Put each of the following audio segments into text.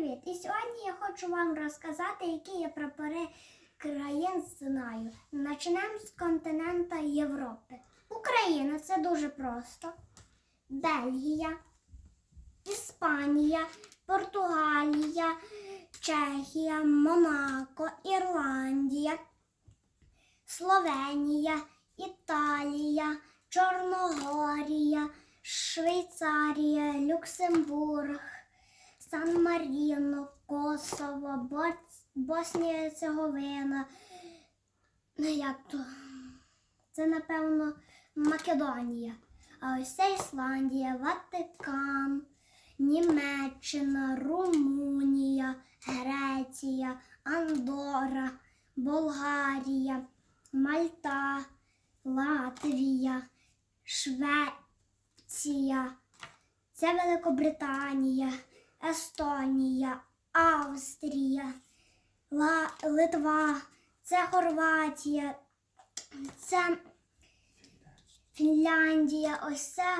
привіт! І сьогодні я хочу вам розказати, які я прапори країн знаю. Почнемо з континента Європи. Україна це дуже просто. Бельгія, Іспанія, Португалія, Чехія, Монако, Ірландія, Словенія, Італія, Чорногорія, Швейцарія, Люксембург, Сан Маріно, Косово, Боснія і Цеговина. Ну як то? Це, напевно, Македонія. А ось це Ісландія, Ватикан, Німеччина, Румунія, Греція, Андора, Болгарія, Мальта, Латвія, Швеція, це Великобританія, Естонія, Австрія, Литва, це Хорватія, це Фінляндія, ось це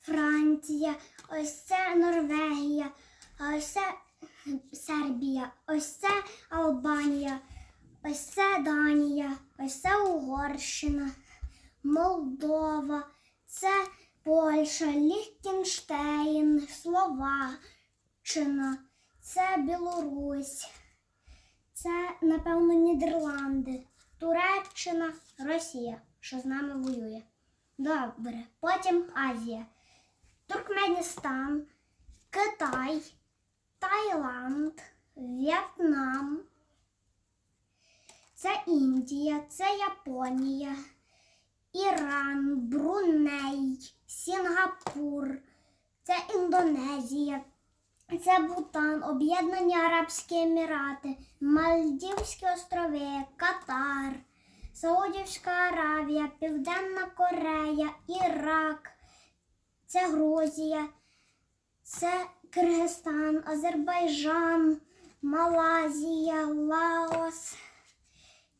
Франція, ось це Норвегія, ось це Сербія, ось це Албанія, ось це Данія, ось це Угорщина, Молдова, це Польща, Ліхтенштейн, Словаччина, це Білорусь, це, напевно, Нідерланди, Туреччина, Росія, що з нами воює. Добре. Потім Азія. Туркменістан, Китай, Таїланд, В'єтнам. Це Індія, це Японія, Іран, Бруней, Сінгапур, це Індонезія, це Бутан, Об'єднані Арабські Емірати, Мальдівські острови, Катар, Саудівська Аравія, Південна Корея, Ірак, це Грузія, це Киргизстан, Азербайджан, Малазія, Лаос,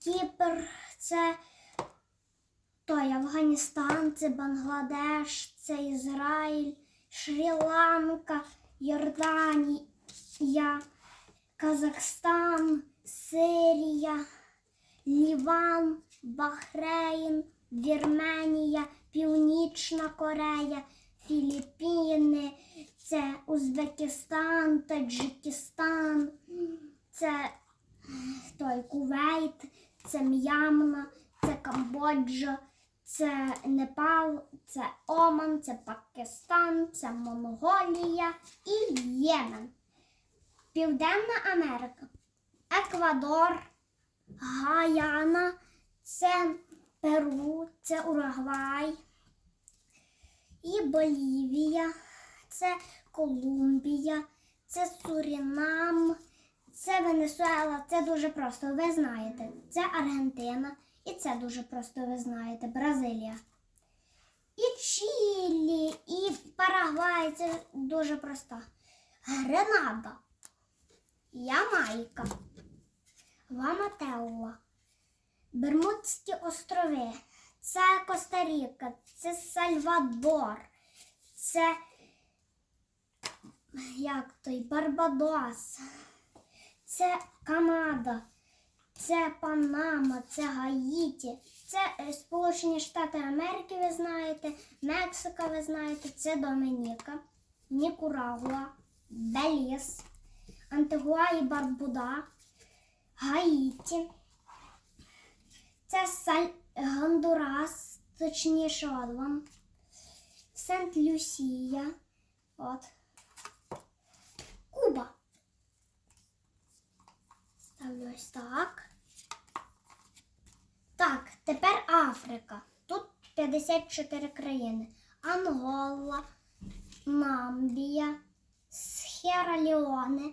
Кіпр, це той Афганістан, це Бангладеш, це Ізраїль, Шрі-Ланка, Йорданія, Казахстан, Сирія, Ліван, Бахрейн, Вірменія, Північна Корея, Філіппіни, це Узбекистан, Таджикистан, це той Кувейт, це М'ямна, це Камбоджа, це Непал, це Оман, це Пакистан, це Монголія і Ємен. Південна Америка, Еквадор, Гаяна, це Перу, це Уругвай і Болівія, це Колумбія, це Сурінам, це Венесуела, це дуже просто, ви знаєте. Це Аргентина, і це дуже просто, ви знаєте, Бразилія. І Чилі, і Парагвай, це дуже просто. Гренада, Ямайка, Вамателла, Бермудські острови, це Коста-Ріка, це Сальвадор, це як той Барбадос, це Канада, це Панама, це Гаїті, це е, Сполучені Штати Америки, ви знаєте, Мексика, ви знаєте, це Домініка, Нікурагуа, Беліз, Антигуа і Барбуда, Гаїті. Це Саль... Гондурас, точніше от вам. Сент-Люсія. От. Куба. Ставлю ось так. Тепер Африка. Тут 54 країни. Ангола, Намбія, Схера-Леоне.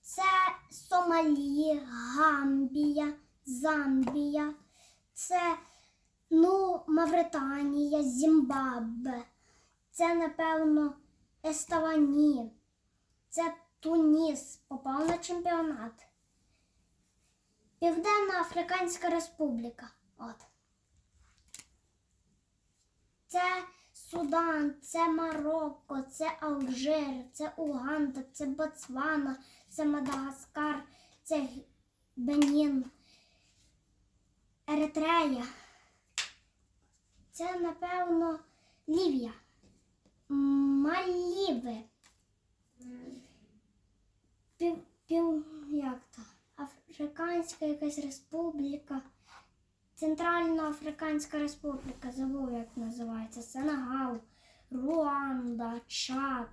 Це Сомалі, Гамбія, Замбія, це ну, Мавританія, Зімбабве. Це, напевно, Еставані. Це Туніс попав на чемпіонат. Південна Африканська Республіка. От. Це Судан, це Марокко, це Алжир, це Уганда, це Ботсвана, це Мадагаскар, це Бенін, Еритрея. Це, напевно, Лівія. Маліви. Пів, пів? Африканська якась республіка. Центральноафриканська республіка, забув, як називається. Сенегал, Руанда, Чад,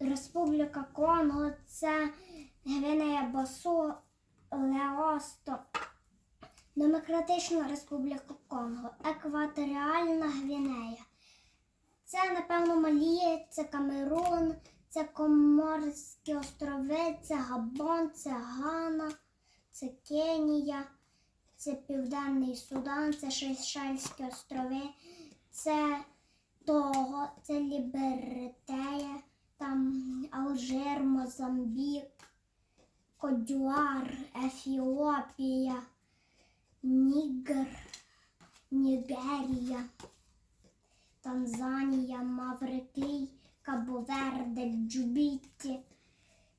Республіка Конго, це Гвинея Босу, Леосто, Демократична Республіка Конго, Екваторіальна Гвінея. Це, напевно, Малі, це Камерун, це Коморські острови, це Габон, це Гана, це Кенія, це Південний Судан, це Шейшельські острови, це Того, це Лібертея, там Алжир, Мозамбік, Кодюар, Ефіопія, Нігер, Нігерія. Танзанія, Маврикий, Кабоверде, Джубітті.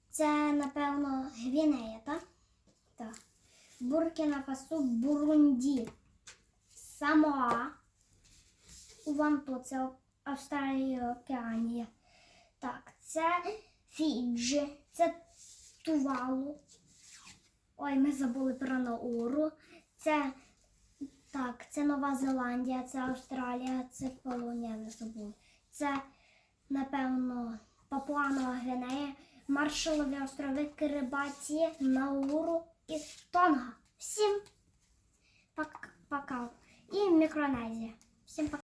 Це, напевно, Гвінея, так? Так. Буркіна Фасо, Бурунді, Самоа, Уванту, це Австралія Океанія. Так, це Фіджі, це Тувалу. Ой, ми забули про Науру. Це так, це Нова Зеландія, це Австралія, це Полонія, не забув. Це, напевно, Папуанова Гвінея, Маршалові острови, Кирибаті, Науру і Тонга. Всім пока. І Мікронезія. Всім пока.